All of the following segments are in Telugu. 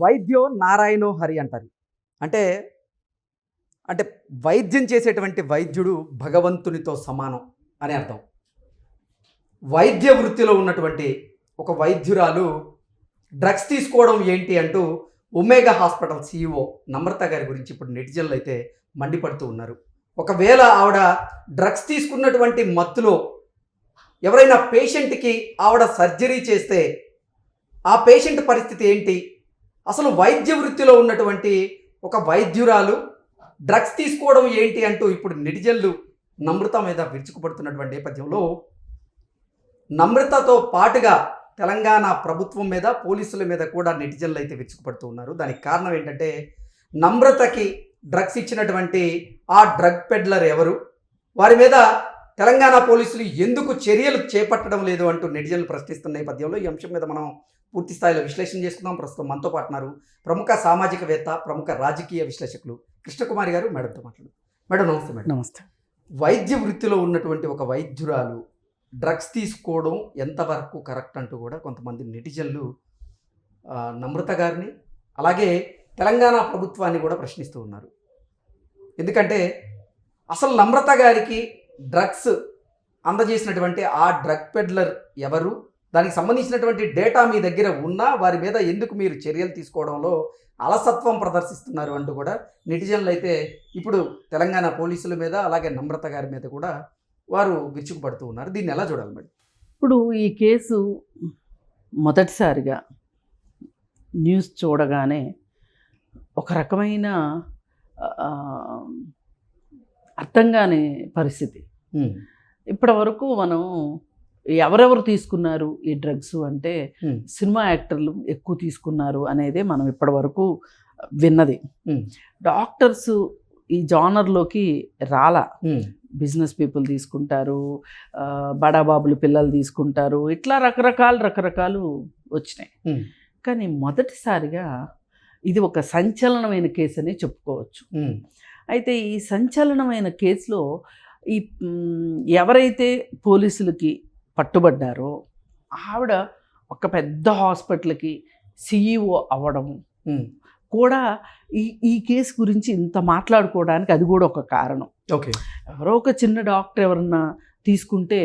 వైద్యో నారాయణో హరి అంటారు. అంటే అంటే వైద్యం చేసేటువంటి వైద్యుడు భగవంతునితో సమానం అని అర్థం. వైద్య వృత్తిలో ఉన్నటువంటి ఒక వైద్యురాలు డ్రగ్స్ తీసుకోవడం ఏంటి అంటూ ఒమేగా హాస్పిటల్ సీఈఓ నమ్రత గారి గురించి ఇప్పుడు నెటిజన్లు అయితే మండిపడుతూ ఉన్నారు. ఒకవేళ ఆవిడ డ్రగ్స్ తీసుకున్నటువంటి మత్తులో ఎవరైనా పేషెంట్కి ఆవిడ సర్జరీ చేస్తే ఆ పేషెంట్ పరిస్థితి ఏంటి? అసలు వైద్య వృత్తిలో ఉన్నటువంటి ఒక వైద్యురాలు డ్రగ్స్ తీసుకోవడం ఏంటి అంటూ ఇప్పుడు నిటిజన్లు నమ్రత మీద విరుచుకుపడుతున్నటువంటి నేపథ్యంలో నమ్రతతో పాటుగా తెలంగాణ ప్రభుత్వం మీద పోలీసుల మీద కూడా నెటిజన్లు అయితే విరుచుకుపడుతూ ఉన్నారు. దానికి కారణం ఏంటంటే నమ్రతకి డ్రగ్స్ ఇచ్చినటువంటి ఆ డ్రగ్ పెడ్లర్ ఎవరు? వారి మీద తెలంగాణ పోలీసులు ఎందుకు చర్యలు చేపట్టడం లేదు అంటూ నెటిజన్లు ప్రశ్నిస్తున్న నేపథ్యంలో ఈ అంశం మీద మనం పూర్తి స్థాయిలో విశ్లేషణ చేసుకుందాం. ప్రస్తుతం మనతో పాటు ఉన్నారు ప్రముఖ సామాజికవేత్త ప్రముఖ రాజకీయ విశ్లేషకులు కృష్ణకుమారి గారు మేడంతో మాట్లాడు. మేడం నమస్తే మేడం. నమస్తే. వైద్య వృత్తిలో ఉన్నటువంటి ఒక వైద్యురాలు డ్రగ్స్ తీసుకోవడం ఎంతవరకు కరెక్ట్ అంటూ కూడా కొంతమంది నెటిజన్లు నమ్రత గారిని అలాగే తెలంగాణ ప్రభుత్వాన్ని కూడా ప్రశ్నిస్తూ ఉన్నారు. ఎందుకంటే అసలు నమ్రత గారికి డ్రగ్స్ అందజేసినటువంటి ఆ డ్రగ్ పెడ్లర్ ఎవరు? దానికి సంబంధించినటువంటి డేటా మీ దగ్గర ఉన్నా వారి మీద ఎందుకు మీరు చర్యలు తీసుకోవడంలో అలసత్వం ప్రదర్శిస్తున్నారు అంటూ కూడా నెటిజన్లు అయితే ఇప్పుడు తెలంగాణ పోలీసుల మీద అలాగే నమ్రత గారి మీద కూడా వారు విరుచుకుపడుతూ ఉన్నారు. దీన్ని ఎలా చూడాలి మేడం? ఇప్పుడు ఈ కేసు మొదటిసారిగా న్యూస్ చూడగానే ఒక రకమైన అర్థం కాని పరిస్థితి. ఇప్పటి వరకు మనం ఎవరెవరు తీసుకున్నారు ఈ డ్రగ్స్ అంటే. సినిమా యాక్టర్లు ఎక్కువ తీసుకున్నారు అనేదే మనం ఇప్పటి వరకు విన్నది. డాక్టర్స్ ఈ జానర్లోకి రాలా బిజినెస్ పీపుల్ తీసుకుంటారు బడాబాబులు పిల్లలు తీసుకుంటారు ఇట్లా రకరకాలు రకరకాలు వచ్చినాయి. కానీ మొదటిసారిగా ఇది ఒక సంచలనమైన కేసు అని చెప్పుకోవచ్చు అయితే ఈ సంచలనమైన కేసులో ఈ ఎవరైతే పోలీసులకి పట్టుబడ్డారో. ఆవిడ ఒక పెద్ద హాస్పిటల్కి సిఈఓ అవ్వడం కూడా ఈ ఈ కేసు గురించి ఇంత మాట్లాడుకోవడానికి అది కూడా ఒక కారణం. ఓకే. ఎవరో ఒక చిన్న డాక్టర్ ఎవరన్నా తీసుకుంటే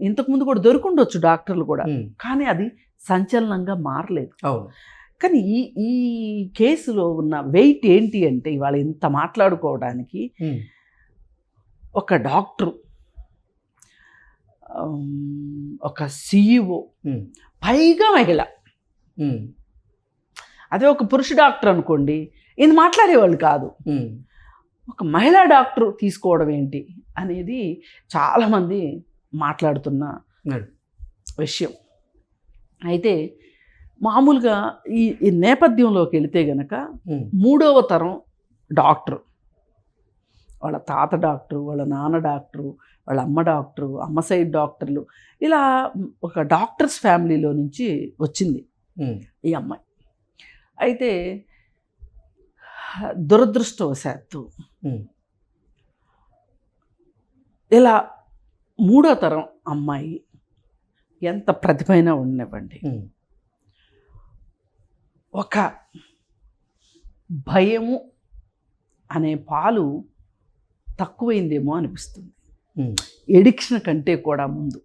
ఇంతకుముందు కూడా దొరుకుండొచ్చు డాక్టర్లు కూడా కానీ అది సంచలనంగా మారలేదు. కానీ ఈ ఈ కేసులో ఉన్న వెయిట్ ఏంటి అంటే ఇవాళ ఇంత మాట్లాడుకోవడానికి ఒక డాక్టరు ఒక సిఇఓ పైగా మహిళ. అదే ఒక పురుష డాక్టర్ అనుకోండి ఇది మాట్లాడేవాళ్ళు కాదు. ఒక మహిళా డాక్టర్ తీసుకోవడం ఏంటి అనేది చాలామంది మాట్లాడుతున్న. విషయం. అయితే మామూలుగా ఈ ఈ నేపథ్యంలోకి వెళితే గనక మూడవ తరం డాక్టర్. వాళ్ళ తాత డాక్టరు వాళ్ళ నాన్న డాక్టరు వాళ్ళ అమ్మ డాక్టరు అమ్మ సైడ్ డాక్టర్లు. ఇలా ఒక డాక్టర్స్ ఫ్యామిలీలో నుంచి వచ్చింది ఈ అమ్మాయి. అయితే దురదృష్టవశాత్తు ఇలా మూడో తరం అమ్మాయి ఎంత ప్రతిభైనా ఉండనివ్వండి. ఒక భయము అనే పాలు తక్కువైందేమో అనిపిస్తుంది. ఎడిక్షన్ కంటే కూడా ముందు.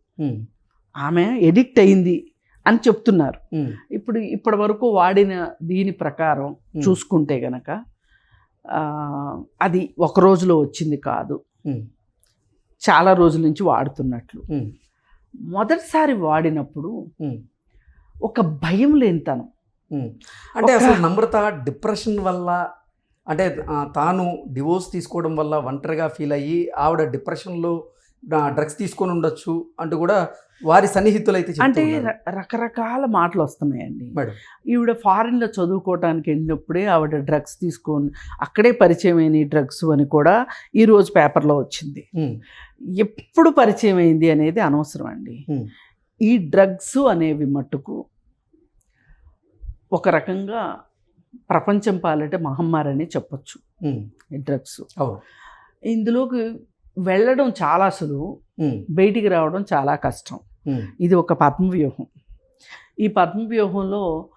ఆమె ఎడిక్ట్ అయింది అని చెప్తున్నారు. ఇప్పుడు ఇప్పటి వరకు వాడిన దీని ప్రకారం చూసుకుంటే గనక అది ఒక రోజులో వచ్చింది కాదు. చాలా రోజుల నుంచి వాడుతున్నట్లు. మొదటిసారి వాడినప్పుడు ఒక భయం లేనితనం. అంటే ఒక- అసలు నమ్రత డిప్రెషన్ వల్ల అంటే తాను డివోర్స్ తీసుకోవడం వల్ల ఒంటరిగా ఫీల్ అయ్యి ఆవిడ డిప్రెషన్లో డ్రగ్స్ తీసుకొని ఉండొచ్చు అంటూ కూడా వారి సన్నిహితులు అయితే అంటే రకరకాల మాటలు వస్తున్నాయండి ఈవిడ ఫారిన్లో చదువుకోవటానికి వెళ్ళినప్పుడే ఆవిడ డ్రగ్స్ తీసుకొని అక్కడే పరిచయం అయిన ఈ డ్రగ్స్ అని కూడా ఈరోజు పేపర్లో వచ్చింది. ఎప్పుడు పరిచయం అయింది అనేది అనవసరం అండి ఈ డ్రగ్స్ అనేవి మట్టుకు ఒక రకంగా ప్రపంచం పాలంటే మహమ్మారి అని చెప్పొచ్చు ఈ డ్రగ్స్ ఇందులోకి వెళ్ళడం చాలా సులువు బయటికి రావడం చాలా కష్టం. ఇది ఒక పద్మవ్యూహం. ఈ పద్మవ్యూహంలో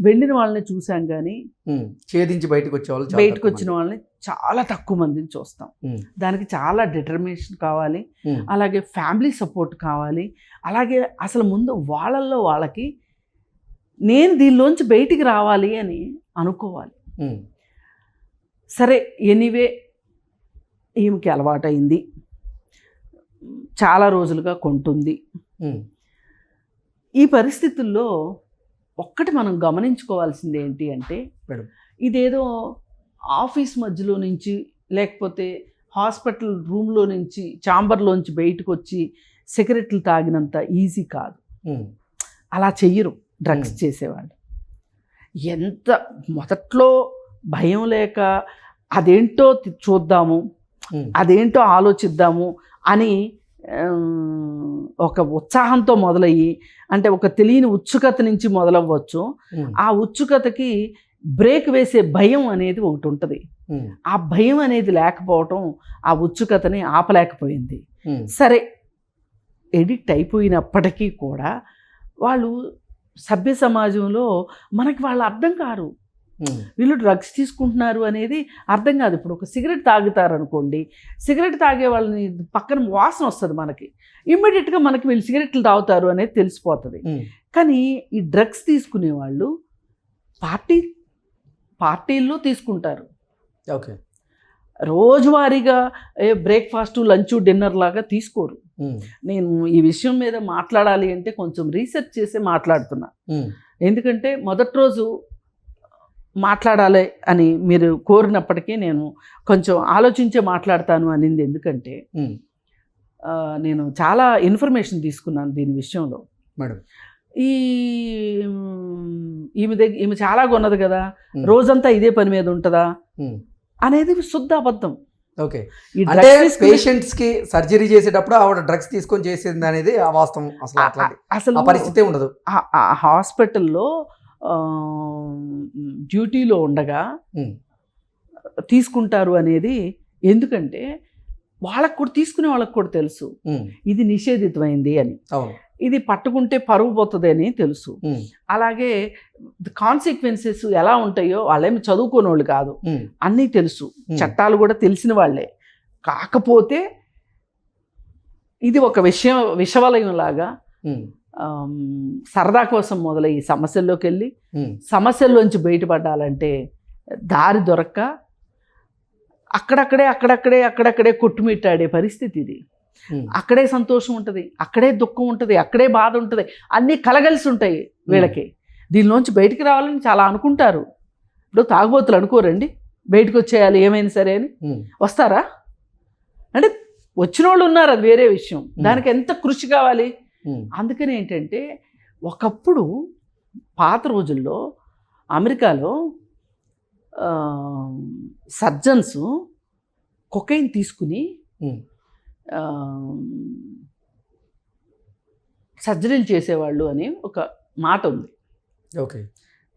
వెళ్ళిన వాళ్ళని చూసాం కానీ. ఛేదించి బయటకు వచ్చే వాళ్ళు బయటకు వచ్చిన వాళ్ళని చాలా తక్కువ మందిని చూస్తాం. దానికి చాలా డిటర్మినేషన్ కావాలి. అలాగే ఫ్యామిలీ సపోర్ట్ కావాలి. అలాగే అసలు ముందు వాళ్ళల్లో వాళ్ళకి నేను దీనిలోంచి బయటికి రావాలి అని అనుకోవాలి. సరే ఎనీవే ఈమెకి అలవాటైంది చాలా రోజులుగా కొంటుంది. ఈ పరిస్థితుల్లో ఒక్కటి మనం గమనించుకోవాల్సింది ఏంటి అంటే. ఇదేదో ఆఫీస్ మధ్యలో నుంచి లేకపోతే హాస్పిటల్ రూమ్లో నుంచి ఛాంబర్లోంచి బయటకు వచ్చి సిగరెట్లు తాగినంత ఈజీ కాదు. అలా చెయ్యరు డ్రగ్స్. చేసేవాళ్ళు ఎంత మొదట్లో భయం లేక అదేంటో చూద్దాము. అదేంటో ఆలోచిద్దాము అని ఒక ఉత్సాహంతో మొదలయ్యి అంటే ఒక తెలియని ఉత్సుకత నుంచి మొదలవ్వచ్చు. ఆ ఉత్సుకతకి బ్రేక్ వేసే భయం అనేది ఒకటి ఉంటుంది. ఆ భయం అనేది లేకపోవటం ఆ ఉత్సుకతని ఆపలేకపోయింది. సరే ఎడిక్ట్ అయిపోయినప్పటికీ కూడా వాళ్ళు సభ్య సమాజంలో మనకి వాళ్ళు అర్థం కారు. వీళ్ళు డ్రగ్స్ తీసుకుంటున్నారు అనేది అర్థం కాదు ఇప్పుడు ఒక సిగరెట్ తాగుతారు అనుకోండి సిగరెట్ తాగే వాళ్ళని పక్కన వాసన వస్తుంది మనకి ఇమ్మీడియట్గా మనకి వీళ్ళు సిగరెట్లు తాగుతారు అనేది తెలిసిపోతుంది. కానీ ఈ డ్రగ్స్ తీసుకునే వాళ్ళు పార్టీ పార్టీల్లో తీసుకుంటారు ఓకే రోజువారీగా ఏ బ్రేక్ఫాస్ట్ లంచ్ డిన్నర్ లాగా తీసుకోరు. నేను ఈ విషయం మీద మాట్లాడాలి అంటే కొంచెం రీసెర్చ్ చేసి మాట్లాడుతున్నా. ఎందుకంటే మొదటి రోజు మాట్లాడాలి అని మీరు కోరినప్పటికీ నేను కొంచెం ఆలోచించే మాట్లాడతాను అనింది. ఎందుకంటే నేను చాలా ఇన్ఫర్మేషన్ తీసుకున్నాను దీని విషయంలో. మేడం. ఈ ఈమె దగ్గర ఈమె చాలా కొన్నది కదా. రోజంతా ఇదే పని మీద ఉంటుందా. అనేది శుద్ధ అబద్ధం. ఓకే. అంటే పేషెంట్స్కి సర్జరీ చేసేటప్పుడు ఆవిడ డ్రగ్స్ తీసుకొని చేసింది అనేది ఆ వాస్తవం. అసలు అసలు పరిస్థితే ఉండదు. హాస్పిటల్లో డ్యూటీలో ఉండగా. తీసుకుంటారు అనేది ఎందుకంటే వాళ్ళకు కూడా తీసుకునే వాళ్ళకి కూడా తెలుసు. ఇది నిషేధితమైంది అని. అవును. ఇది పట్టుకుంటే పరుగు పోతుంది అని తెలుసు. అలాగే కాన్సిక్వెన్సెస్ ఎలా ఉంటాయో వాళ్ళేమి చదువుకోని వాళ్ళు కాదు. అన్నీ తెలుసు. చట్టాలు కూడా తెలిసిన వాళ్ళే కాకపోతే ఇది ఒక విషయం విషవలయం లాగా ఉమ్. ఆమ్, సరదా కోసం మొదలయ్యి సమస్యల్లోకి వెళ్ళి. సమస్యల్లోంచి బయటపడాలంటే దారి దొరక్క అక్కడక్కడే అక్కడక్కడే అక్కడక్కడే కొట్టుమిట్టాడే పరిస్థితి ఇది. అక్కడే సంతోషం ఉంటుంది అక్కడే దుఃఖం ఉంటుంది అక్కడే బాధ ఉంటుంది అన్నీ కలగలిసి ఉంటాయి వీళ్ళకి. దీనిలోంచి బయటికి రావాలని చాలా అనుకుంటారు. ఇప్పుడు తాగుబోతులు అనుకోరండి బయటకు వచ్చేయాలి ఏమైనా సరే అని. వస్తారా? అంటే వచ్చిన వాళ్ళు ఉన్నారు అది వేరే విషయం. దానికి ఎంత కృషి కావాలి. అందుకని ఏంటంటే ఒకప్పుడు పాత రోజుల్లో అమెరికాలో సర్జన్స్ కొకైన్ తీసుకుని సర్జరీలు చేసేవాళ్ళు అని ఒక మాట ఉంది. ఓకే.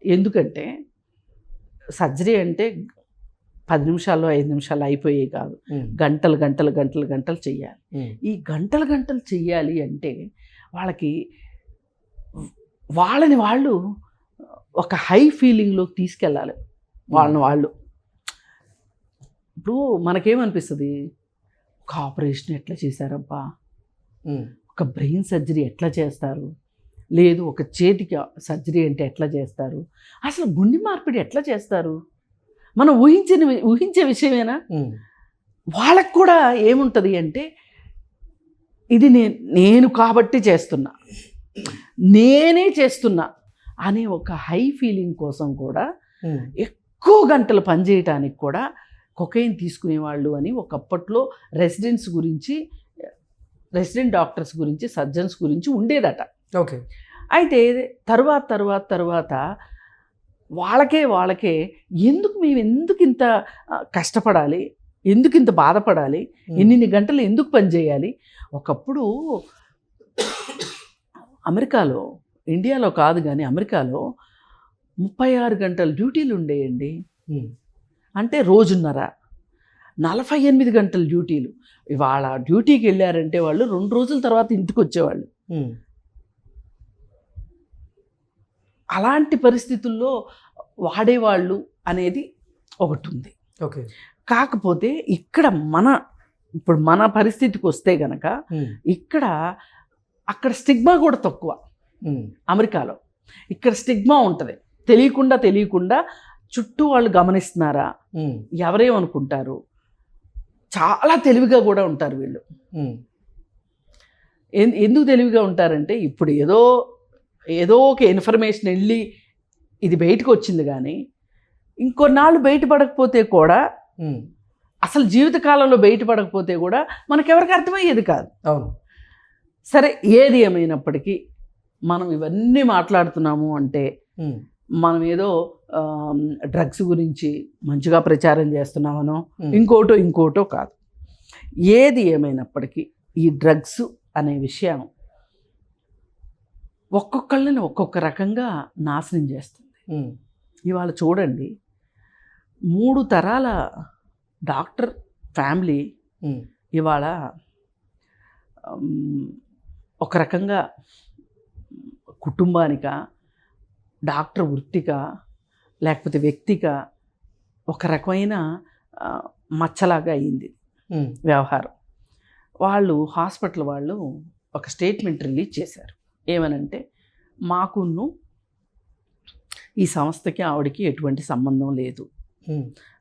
ఎందుకంటే సర్జరీ అంటే పది నిమిషాల్లో ఐదు నిమిషాలు అయిపోయేవి కాదు. గంటలు గంటలు గంటలు గంటలు చెయ్యాలి. ఈ గంటలు గంటలు చెయ్యాలి అంటే వాళ్ళకి వాళ్ళని వాళ్ళు ఒక హై ఫీలింగ్లోకి తీసుకెళ్ళాలి. వాళ్ళని వాళ్ళు. ఇప్పుడు మనకేమనిపిస్తుంది? ఒక ఆపరేషన్ ఎట్లా చేశారబ్బా. ఒక బ్రెయిన్ సర్జరీ ఎట్లా చేస్తారు లేదు ఒక చేతికి సర్జరీ అంటే ఎట్లా చేస్తారు అసలు గుండె మార్పిడి ఎట్లా చేస్తారు మనం ఊహించిన ఊహించే విషయమేనా. వాళ్ళకు కూడా ఏముంటుంది అంటే ఇది నే నేను కాబట్టి చేస్తున్నా నేనే చేస్తున్నా అనే ఒక హై ఫీలింగ్ కోసం కూడా. ఎక్కువ గంటలు పనిచేయటానికి కూడా కొకైన్ తీసుకునేవాళ్ళు అని ఒకప్పట్లో రెసిడెంట్స్ గురించి రెసిడెంట్ డాక్టర్స్ గురించి సర్జన్స్ గురించి ఉండేదట. ఓకే. అయితే తరువాత తరువాత తరువాత వాళ్ళకే వాళ్ళకే ఎందుకు మేము ఎందుకు ఇంత కష్టపడాలి? ఎందుకు ఇంత బాధపడాలి. ఎన్ని గంటలు ఎందుకు పనిచేయాలి ఒకప్పుడు అమెరికాలో ఇండియాలో కాదు కానీ అమెరికాలో ముప్పై ఆరు గంటల డ్యూటీలు ఉండేయండి. అంటే రోజున్నర. నలభై ఎనిమిది గంటల డ్యూటీలు. ఇవాళ డ్యూటీకి వెళ్ళారంటే వాళ్ళు రెండు రోజుల తర్వాత ఇంటికి వచ్చేవాళ్ళు. అలాంటి పరిస్థితుల్లో వాడేవాళ్ళు అనేది ఒకటి ఉంది ఓకే. కాకపోతే ఇక్కడ మన ఇప్పుడు మన పరిస్థితికి వస్తే గనక ఇక్కడ అక్కడ స్టిగ్మా కూడా తక్కువ. అమెరికాలో. ఇక్కడ స్టిగ్మా ఉంటుంది. తెలియకుండా తెలియకుండా చుట్టూ వాళ్ళు గమనిస్తున్నారా? ఎవరేమనుకుంటారు? చాలా తెలివిగా కూడా ఉంటారు వీళ్ళు. ఎందుకు తెలివిగా ఉంటారంటే ఇప్పుడు ఏదో ఏదో ఒక ఇన్ఫర్మేషన్ వెళ్ళి ఇది బయటకు వచ్చింది కానీ ఇంకొన్నాళ్ళు బయటపడకపోతే కూడా అసలు జీవితకాలంలో బయటపడకపోతే కూడా మనకెవరికి అర్థమయ్యేది కాదు. అవును. సరే ఏది ఏమైనప్పటికీ మనం ఇవన్నీ మాట్లాడుతున్నాము అంటే మనం ఏదో డ్రగ్స్ గురించి మంచిగా ప్రచారం చేస్తున్నామనో ఇంకోటో ఇంకోటో కాదు. ఏది ఏమైనప్పటికీ ఈ డ్రగ్స్ అనే విషయం ఒక్కొక్కళ్ళని ఒక్కొక్క రకంగా నాశనం చేస్తుంది. ఇవాళ చూడండి మూడు తరాల డాక్టర్ ఫ్యామిలీ ఇవాళ ఒక రకంగా కుటుంబానిక డాక్టర్ వృత్తిక లేకపోతే వ్యక్తిక ఒక రకమైన మచ్చలాగా అయింది వ్యవహారం. వాళ్ళు హాస్పిటల్ వాళ్ళు ఒక స్టేట్మెంట్ రిలీజ్ చేశారు. ఏమనంటే మాకును ఈ సంస్థకి ఆవిడకి ఎటువంటి సంబంధం లేదు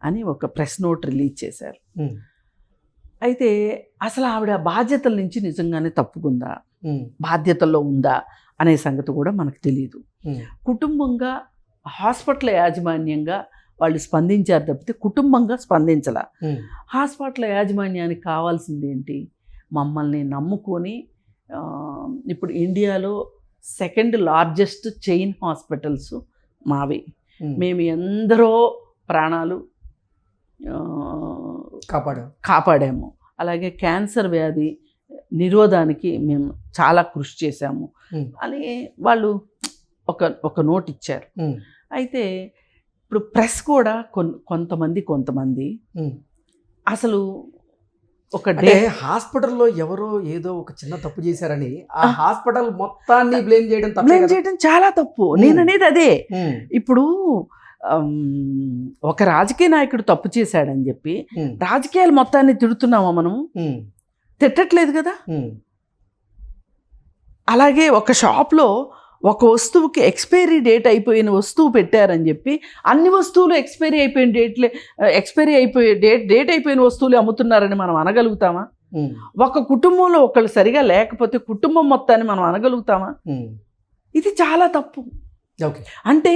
అని ఒక ప్రెస్ నోట్ రిలీజ్ చేశారు. అయితే అసలు ఆవిడ బాధ్యతల నుంచి నిజంగానే తప్పుకుందా? బాధ్యతల్లో ఉందా అనే సంగతి కూడా మనకు తెలియదు కుటుంబంగా హాస్పిటల్ యాజమాన్యంగా వాళ్ళు స్పందించారు తప్పితే కుటుంబంగా స్పందించాల. హాస్పిటల్ యాజమాన్యానికి కావాల్సింది ఏంటి? మమ్మల్ని నమ్ముకొని ఇప్పుడు ఇండియాలో సెకండ్ లార్జెస్ట్ చైన్ హాస్పిటల్స్ మావి. మేము ఎందరో ప్రాణాలు ఆ, కాపాడాం. కాపాడాము. అలాగే క్యాన్సర్ వ్యాధి నిరోధానికి మేము చాలా కృషి చేశాము. అని వాళ్ళు ఒక ఒక నోట్ ఇచ్చారు. అయితే ఇప్పుడు ప్రెస్ కూడా కొంతమంది కొంతమంది. అసలు ఒక డే హాస్పిటల్లో ఎవరో ఏదో ఒక చిన్న తప్పు చేశారని ఆ. హాస్పిటల్ మొత్తాన్ని బ్లేమ్ చేయడం బ్లేమ్? చేయడం చాలా తప్పు. ఉమ్. నేను అనేది అదే. ఇప్పుడు ఒక రాజకీయ నాయకుడు తప్పు చేశాడని చెప్పి రాజకీయాలు మొత్తాన్ని తిడుతున్నామా మనం తిట్టట్లేదు కదా? అలాగే ఒక షాప్లో ఒక వస్తువుకి ఎక్స్పైరీ డేట్ అయిపోయిన వస్తువు పెట్టారని చెప్పి అన్ని వస్తువులు ఎక్స్పైరీ అయిపోయిన డేట్లే ఎక్స్పైరీ అయిపోయే డేట్ డేట్ అయిపోయిన వస్తువులు అమ్ముతున్నారని మనం అనగలుగుతామా? ఒక కుటుంబంలో ఒకళ్ళు సరిగా లేకపోతే కుటుంబం మొత్తాన్ని మనం అనగలుగుతామా. ఇది చాలా తప్పు. ఓకే. అంటే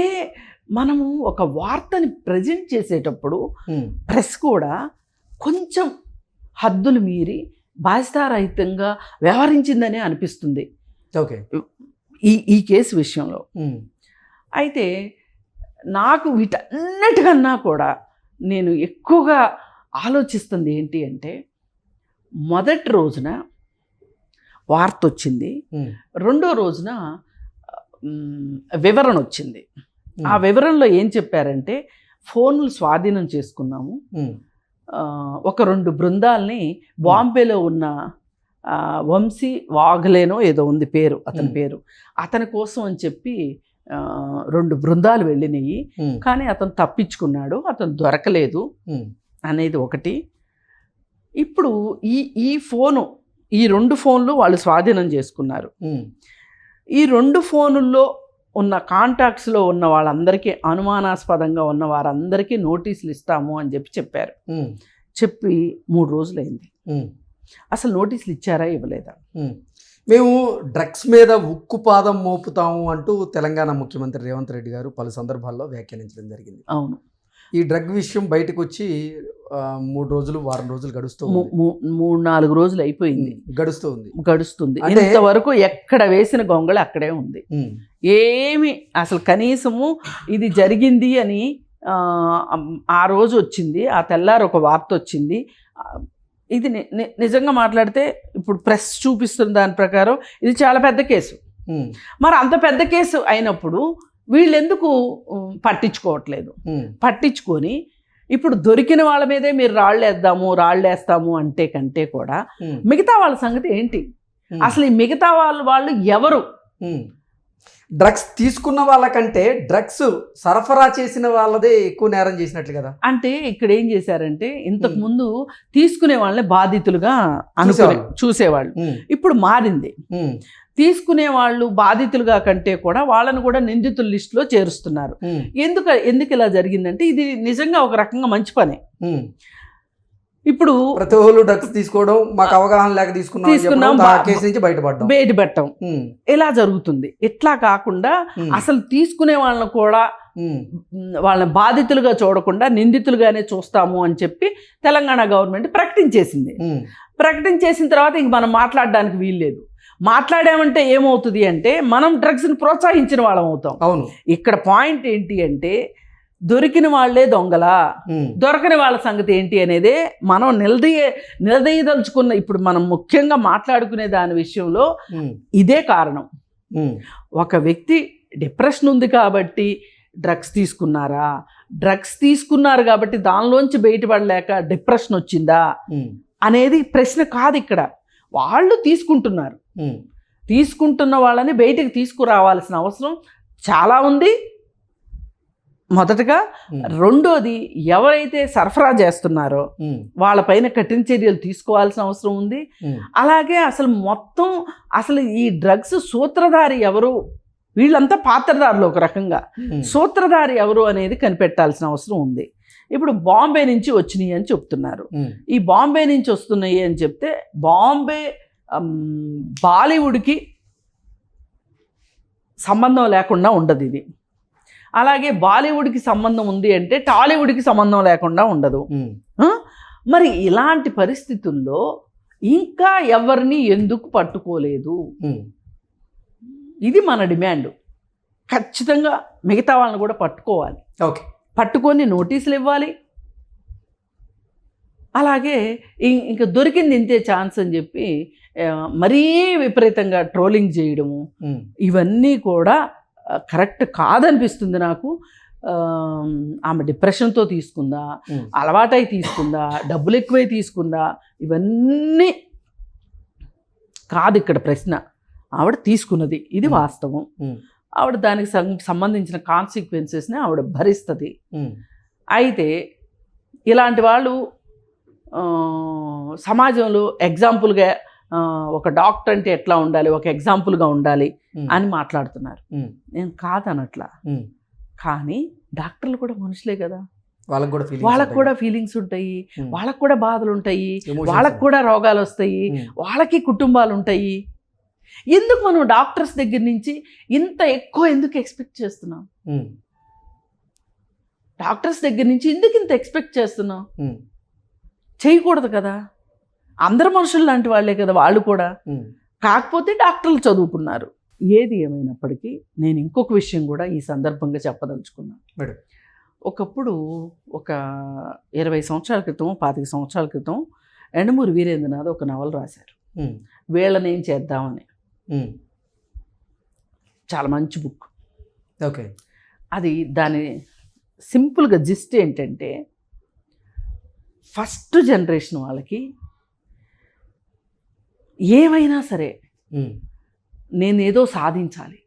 మనము ఒక వార్తని ప్రజెంట్ చేసేటప్పుడు ప్రెస్ కూడా కొంచెం హద్దులు మీరి బాధ్యతారహితంగా వ్యవహరించిందని అనిపిస్తుంది. ఓకే. ఈ ఈ కేసు విషయంలో. అయితే నాకు వీటన్నిటికన్నా కూడా నేను ఎక్కువగా ఆలోచిస్తుంది ఏంటి అంటే మొదటి రోజున వార్త వచ్చింది రెండో రోజున వివరణ వచ్చింది. ఆ వివరణలో ఏం చెప్పారంటే ఫోన్లు స్వాధీనం చేసుకున్నాము. ఒక రెండు బృందాల్ని బాంబేలో ఉన్న వంశీ వాగ్లేనో ఏదో ఉంది పేరు అతని. పేరు. అతని కోసం అని చెప్పి రెండు బృందాలు వెళ్ళినాయి. కానీ అతను తప్పించుకున్నాడు అతను దొరకలేదు అనేది ఒకటి. ఇప్పుడు ఈ ఈ ఫోను ఈ రెండు ఫోన్లు వాళ్ళు స్వాధీనం చేసుకున్నారు. ఈ రెండు ఫోనుల్లో ఉన్న కాంటాక్ట్స్లో ఉన్న వాళ్ళందరికీ అనుమానాస్పదంగా ఉన్న వారందరికీ నోటీసులు ఇస్తాము అని చెప్పి చెప్పారు. చెప్పి మూడు రోజులైంది. అసలు నోటీసులు ఇచ్చారా ఇవ్వలేదా. మేము డ్రగ్స్ మీద ఉక్కు పాదం మోపుతాము అంటూ తెలంగాణ ముఖ్యమంత్రి రేవంత్ రెడ్డి గారు పలు సందర్భాల్లో వ్యాఖ్యానించడం జరిగింది. అవును. ఈ డ్రగ్ విషయం బయటకు వచ్చి మూడు రోజులు వారం రోజులు గడుస్తూ మూడు నాలుగు రోజులు అయిపోయింది. ఉమ్, గడుస్తూ ఉంది. గడుస్తుంది. అంటే- ఇంతవరకు ఎక్కడ వేసిన గొంగళి అక్కడే ఉంది. ఏమి అసలు కనీసము ఇది జరిగింది అని ఆ, రోజు వచ్చింది ఆ తెల్లారు ఒక వార్త వచ్చింది. ఇది నిజంగా మాట్లాడితే ఇప్పుడు ప్రెస్ చూపిస్తున్న దాని ప్రకారం ఇది చాలా పెద్ద కేసు. మరి అంత పెద్ద కేసు అయినప్పుడు వీళ్ళెందుకు పట్టించుకోవట్లేదు? పట్టించుకొని ఇప్పుడు దొరికిన వాళ్ళ మీదే మీరు రాళ్ళు వేద్దాము రాళ్ళు వేస్తాము అంటే కంటే కూడా మిగతా వాళ్ళ సంగతి ఏంటి? అసలు ఈ మిగతా వాళ్ళు వాళ్ళు ఎవరు? డ్రగ్స్ తీసుకున్న వాళ్ళకంటే డ్రగ్స్ సరఫరా చేసిన వాళ్ళదే ఎక్కువ నేరం చేసినట్లు కదా. అంటే ఇక్కడ ఏం చేశారంటే ఇంతకు. ముందు తీసుకునే వాళ్ళని బాధితులుగా అనుకునే చూసేవాళ్ళు. ఇప్పుడు మారింది. తీసుకునే వాళ్ళు బాధితులుగా కంటే కూడా వాళ్ళని కూడా నిందితుల లిస్టులో చేరుస్తున్నారు. ఎందుకు ఎందుకు ఇలా జరిగిందంటే ఇది నిజంగా ఒక రకంగా మంచి పనే. ఇప్పుడు ప్రతి ఒళ్ళు డ్రగ్స్ తీసుకోవడం మాకు అవగాహన లేక తీసుకున్నాం తీసుకున్నాం, చెప్పడం, ఆ బా- కేసు నుంచి బయటపడ్డాం. బయట పెట్టం. ఉమ్, ఇలా జరుగుతుంది? ఇట్లా కాకుండా అసలు తీసుకునే వాళ్ళని కూడా వాళ్ళని బాధితులుగా చూడకుండా నిందితులుగానే చూస్తాము అని చెప్పి తెలంగాణ గవర్నమెంట్ ప్రకటించేసింది. ప్రకటించేసిన తర్వాత ఇంక మనం మాట్లాడడానికి వీల్లేదు. మాట్లాడామంటే ఏమవుతుంది అంటే మనం డ్రగ్స్ని ప్రోత్సహించిన వాళ్ళం అవుతాం. అవును. ఇక్కడ పాయింట్ ఏంటి అంటే దొరికిన వాళ్ళే దొంగలా? దొరకని వాళ్ళ సంగతి ఏంటి అనేదే మనం నిలదీయ నిలదీయదలుచుకున్న ఇప్పుడు మనం ముఖ్యంగా మాట్లాడుకునే దాని విషయంలో ఇదే కారణం. ఒక వ్యక్తి డిప్రెషన్ ఉంది కాబట్టి డ్రగ్స్ తీసుకున్నారా? డ్రగ్స్ తీసుకున్నారు కాబట్టి దానిలోంచి బయటపడలేక డిప్రెషన్ వచ్చిందా? అనేది ప్రశ్న కాదు ఇక్కడ. వాళ్ళు తీసుకుంటున్నారు. తీసుకుంటున్న వాళ్ళని బయటికి తీసుకురావాల్సిన అవసరం చాలా ఉంది. మొదటగా రెండోది ఎవరైతే సరఫరా చేస్తున్నారో ఉమ్, వాళ్ళపైన కఠిన చర్యలు తీసుకోవాల్సిన అవసరం ఉంది. అలాగే అసలు మొత్తం అసలు ఈ డ్రగ్స్ సూత్రధారి ఎవరు? వీళ్ళంతా పాత్రధారులు ఒక రకంగా. సూత్రధారి ఎవరు అనేది కనిపెట్టాల్సిన అవసరం ఉంది. ఇప్పుడు బాంబే నుంచి వచ్చినాయి అని చెప్తున్నారు. ఈ బాంబే నుంచి వస్తున్నాయి అని చెప్తే బాంబే బాలీవుడ్కి సంబంధం లేకుండా ఉండదు ఇది. అలాగే బాలీవుడ్కి సంబంధం ఉంది అంటే టాలీవుడ్కి సంబంధం లేకుండా ఉండదు? మరి ఇలాంటి పరిస్థితుల్లో ఇంకా ఎవరిని ఎందుకు పట్టుకోలేదు? ఇది మన డిమాండ్. ఖచ్చితంగా మిగతా వాళ్ళని కూడా పట్టుకోవాలి. ఓకే. పట్టుకొని నోటీసులు ఇవ్వాలి. అలాగే ఇంకా దొరికింది ఇంతే ఛాన్స్ అని చెప్పి మరీ విపరీతంగా ట్రోలింగ్ చేయడము ఇవన్నీ కూడా కరెక్ట్ కాదనిపిస్తుంది నాకు. ఆమె డిప్రెషన్తో తీసుకుందా అలవాటై తీసుకుందా డబ్బులు ఎక్కువై తీసుకుందా ఇవన్నీ కాదు ఇక్కడ ప్రశ్న. ఆవిడ తీసుకున్నది. ఇది. వాస్తవం. ఆవిడ దానికి సం- సంబంధించిన కాన్సిక్వెన్సెస్ని ఆవిడ భరిస్తుంది. అయితే ఇలాంటి వాళ్ళు సమాజంలో ఎగ్జాంపుల్గా ఒక డాక్టర్ అంటే ఎట్లా ఉండాలి? ఒక ఎగ్జాంపుల్గా ఉండాలి అని మాట్లాడుతున్నారు. నేను కాదనట్లా. కానీ డాక్టర్లు కూడా మనుషులే కదా. వాళ్ళకి కూడా వాళ్ళకు. కూడా ఫీలింగ్స్ ఉంటాయి. వాళ్ళకు కూడా బాధలు ఉంటాయి. వాళ్ళకు. కూడా రోగాలు వస్తాయి. వాళ్ళకి కుటుంబాలు ఉంటాయి. ఎందుకు మనం డాక్టర్స్ దగ్గర నుంచి ఇంత ఎక్కువ ఎందుకు ఎక్స్పెక్ట్ చేస్తున్నాం? డాక్టర్స్ దగ్గర నుంచి ఎందుకు ఇంత ఎక్స్పెక్ట్ చేస్తున్నాం? చేయకూడదు కదా. అందరు మనుషులు లాంటి వాళ్ళే కదా వాళ్ళు కూడా. కాకపోతే డాక్టర్లు చదువుకున్నారు ఏది ఏమైనప్పటికీ నేను ఇంకొక విషయం కూడా ఈ సందర్భంగా చెప్పదలుచుకున్నాను. మేడం. ఒకప్పుడు ఒక ఇరవై సంవత్సరాల క్రితం పాతిక సంవత్సరాల క్రితం ఎండమూరి వీరేంద్రనాథ్ ఒక నవల రాశారు. వీళ్ళని చేద్దామని. చాలా మంచి బుక్. ఓకే. అది దాని సింపుల్గా జిస్ట్ ఏంటంటే ఫస్ట్ జనరేషన్ వాళ్ళకి ఏమైనా సరే నేను ఏదో సాధించాలి.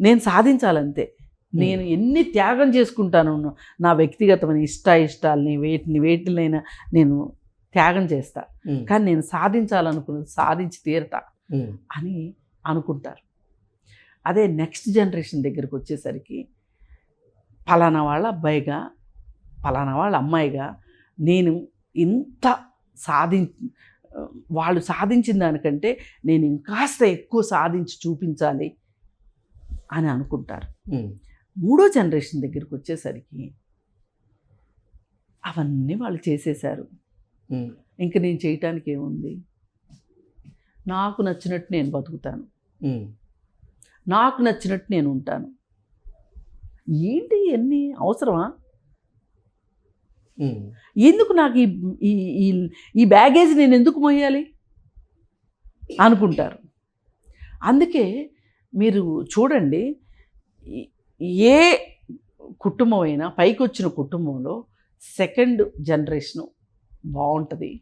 నేను సాధించాలంతే. నేను ఎన్ని త్యాగం చేసుకుంటాను నా వ్యక్తిగతమైన ఇష్ట ఇష్టాలని వేటిని వేటినైనా నేను త్యాగం చేస్తా. కానీ నేను సాధించాలనుకున్నది సాధించి తీరతా అని అనుకుంటారు. అదే నెక్స్ట్ జనరేషన్ దగ్గరికి వచ్చేసరికి పలానా వాళ్ళ అబ్బాయిగా పలానా వాళ్ళ అమ్మాయిగా నేను ఇంత సాధి వాళ్ళు సాధించిన దానికంటే నేను ఇంకాస్త ఎక్కువ సాధించి చూపించాలి అని అనుకుంటారు. మూడో జనరేషన్ దగ్గరికి వచ్చేసరికి అవన్నీ వాళ్ళు చేసేశారు. ఇంక నేను చేయటానికి ఏముంది? నాకు నచ్చినట్టు నేను బతుకుతాను. నాకు నచ్చినట్టు నేను ఉంటాను. ఏంటి ఎన్ని అవసరమా? ఎందుకు నాకు ఈ ఈ- బ్యాగేజ్ నేను ఎందుకు మోయాలి? అనుకుంటారు. అందుకే మీరు చూడండి ఏ కుటుంబం అయినా పైకి వచ్చిన కుటుంబంలో సెకండ్ జనరేషను బాగుంటుంది.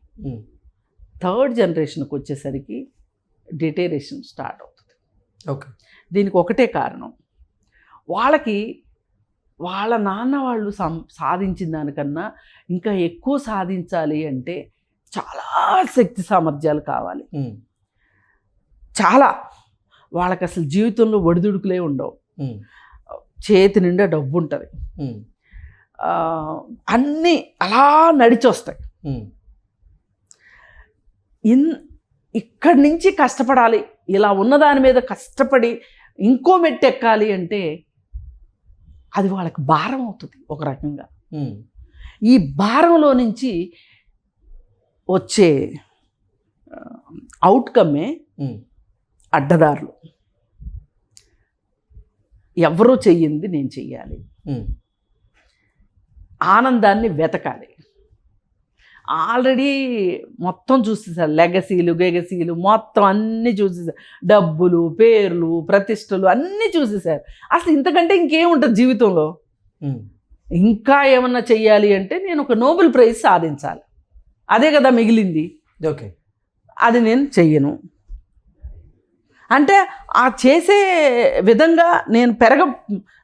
థర్డ్ జనరేషన్కి వచ్చేసరికి డిటేరేషన్ స్టార్ట్ అవుతుంది. ఓకే దీనికి ఒకటే కారణం. వాళ్ళకి వాళ్ళ నాన్న వాళ్ళు సం సాధించిన దానికన్నా ఇంకా ఎక్కువ సాధించాలి అంటే చాలా శక్తి సామర్థ్యాలు కావాలి. చాలా. వాళ్ళకి అసలు జీవితంలో ఒడిదుడుకులే ఉండవు. చేతి నిండా డబ్బు ఉంటుంది. అన్నీ అలా నడిచొస్తాయి. ఇన్ ఇక్కడి నుంచి కష్టపడాలి. ఇలా ఉన్న దాని మీద కష్టపడి ఇంకో మెట్టు ఎక్కాలి అంటే అది వాళ్ళకి భారం అవుతుంది ఒక రకంగా. ఈ భారంలో నుంచి వచ్చే అవుట్కమ్మే అడ్డదారులు. ఎవరూ చెయ్యింది నేను చెయ్యాలి. ఆనందాన్ని వెతకాలి. ఆల్రెడీ మొత్తం చూసేసారు. లెగసీలు గెగసీలు మొత్తం అన్నీ చూసేసారు. డబ్బులు పేర్లు ప్రతిష్టలు అన్నీ చూసేసారు. అసలు ఇంతకంటే ఇంకేముంటుంది జీవితంలో? ఇంకా ఏమన్నా చెయ్యాలి అంటే నేను ఒక నోబెల్ ప్రైజ్ సాధించాలి. అదే కదా మిగిలింది. ఓకే. అది నేను చెయ్యను. అంటే ఆ చేసే విధంగా నేను పెరగ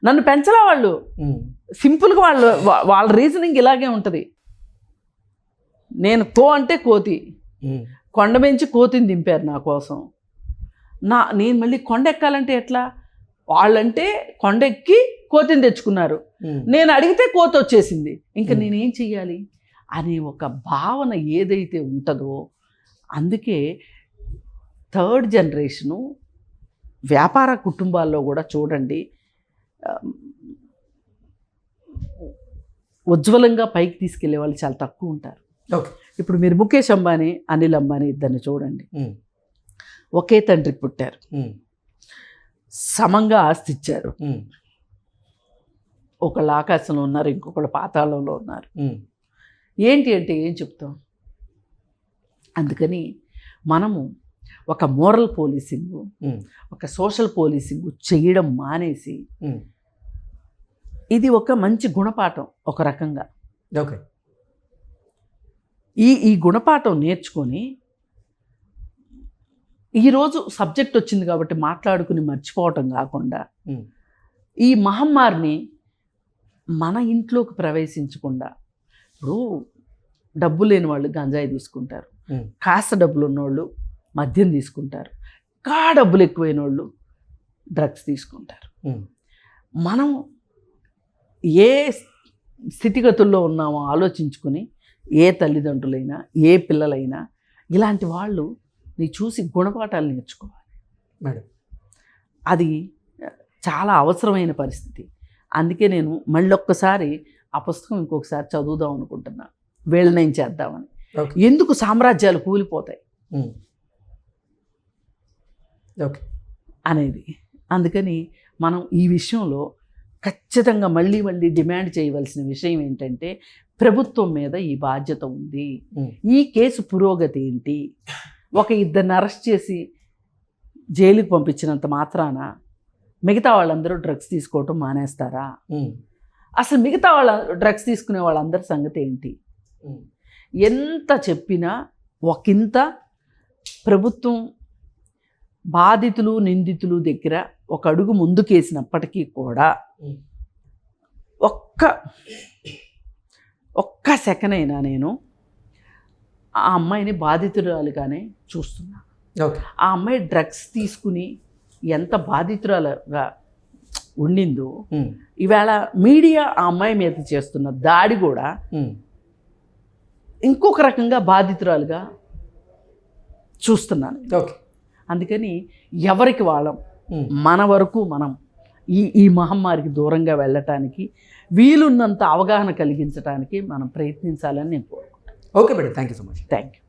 నన్ను పెంచలే వాళ్ళు. సింపుల్గా వాళ్ళు వాళ్ళ రీజనింగ్ ఇలాగే ఉంటుంది. నేను కో అంటే కోతి. కొండ పెంచి కోతిని దింపారు నా కోసం. నా నేను మళ్ళీ కొండ ఎక్కాలంటే ఎట్లా? వాళ్ళంటే కొండ ఎక్కి కోతిని తెచ్చుకున్నారు. నేను అడిగితే కోత వచ్చేసింది. ఇంకా. నేనేం చెయ్యాలి? అనే ఒక భావన ఏదైతే ఉంటుందో అందుకే థర్డ్ జనరేషను వ్యాపార కుటుంబాల్లో కూడా చూడండి ఉజ్వలంగా పైకి తీసుకెళ్ళే వాళ్ళు చాలా తక్కువ ఉంటారు. ఓకే. ఇప్పుడు మీరు ముఖేష్ అంబానీ అనిల్ అంబానీ ఇద్దరిని చూడండి. ఒకే తండ్రికి పుట్టారు. సమంగా ఆస్తి ఇచ్చారు ఒకళ్ళు ఆకాశంలో ఉన్నారు ఇంకొకళ్ళు పాతాళంలో ఉన్నారు. ఏంటి అంటే ఏం చెప్తాం? అందుకని మనము ఒక మోరల్ పోలీసింగ్ ఒక సోషల్ పోలీసింగ్ చేయడం మానేసి ఇది ఒక మంచి గుణపాఠం ఒక రకంగా. ఓకే. ఈ ఈ గుణపాఠం నేర్చుకొని ఈరోజు సబ్జెక్ట్ వచ్చింది కాబట్టి మాట్లాడుకుని మర్చిపోవటం కాకుండా ఈ మహమ్మారిని మన ఇంట్లోకి ప్రవేశించకుండా ఇప్పుడు డబ్బు లేని వాళ్ళు గంజాయి తీసుకుంటారు. కాస్త డబ్బులు ఉన్నోళ్ళు మద్యం తీసుకుంటారు. కా డబ్బులు ఎక్కువైన వాళ్ళు డ్రగ్స్ తీసుకుంటారు. మనం ఏ స్థితిగతుల్లో ఉన్నామో ఆలోచించుకుని ఏ తల్లిదండ్రులైనా ఏ పిల్లలైనా ఇలాంటి వాళ్ళు నీ చూసి గుణపాఠాలు నేర్చుకోవాలి. మేడం. అది చాలా అవసరమైన పరిస్థితి. అందుకే నేను మళ్ళొక్కసారి ఆ పుస్తకం ఇంకొకసారి చదువుదాం అనుకుంటున్నా. వీళ్ళనేం చేద్దామని. ఎందుకు సామ్రాజ్యాలు కూలిపోతాయి? ఓకే. అనేది. అందుకని మనం ఈ విషయంలో ఖచ్చితంగా మళ్ళీ మళ్ళీ డిమాండ్ చేయవలసిన విషయం ఏంటంటే ప్రభుత్వం మీద ఈ బాధ్యత ఉంది. ఈ కేసు పురోగతి ఏంటి? ఒక ఇద్దరిని అరెస్ట్ చేసి జైలుకి పంపించినంత మాత్రాన మిగతా వాళ్ళందరూ డ్రగ్స్ తీసుకోవటం మానేస్తారా? అసలు మిగతా వాళ్ళ డ్రగ్స్ తీసుకునే వాళ్ళందరి సంగతి ఏంటి? ఎంత చెప్పినా ఒకంత ప్రభుత్వం బాధితులు నిందితులు దగ్గర ఒక అడుగు ముందుకేసినప్పటికీ కూడా ఒక్క ఒక్క సెకండ్ అయినా నేను ఆ అమ్మాయిని బాధితురాలుగానే చూస్తున్నా. ఆ అమ్మాయి డ్రగ్స్ తీసుకుని ఎంత బాధితురాలుగా ఉండిందో ఈవేళ మీడియా ఆ అమ్మాయి మీద చేస్తున్న దాడి కూడా ఇంకొక రకంగా బాధితురాలుగా చూస్తున్నాను. ఓకే. అందుకని ఎవరికి వాళ్ళం? మన వరకు మనం ఈ ఈ మహమ్మారికి దూరంగా వెళ్ళటానికి వీలున్నంత అవగాహన కలిగించడానికి మనం ప్రయత్నించాలని నేను కోరుకుంటాను okay madam thank you so much thank you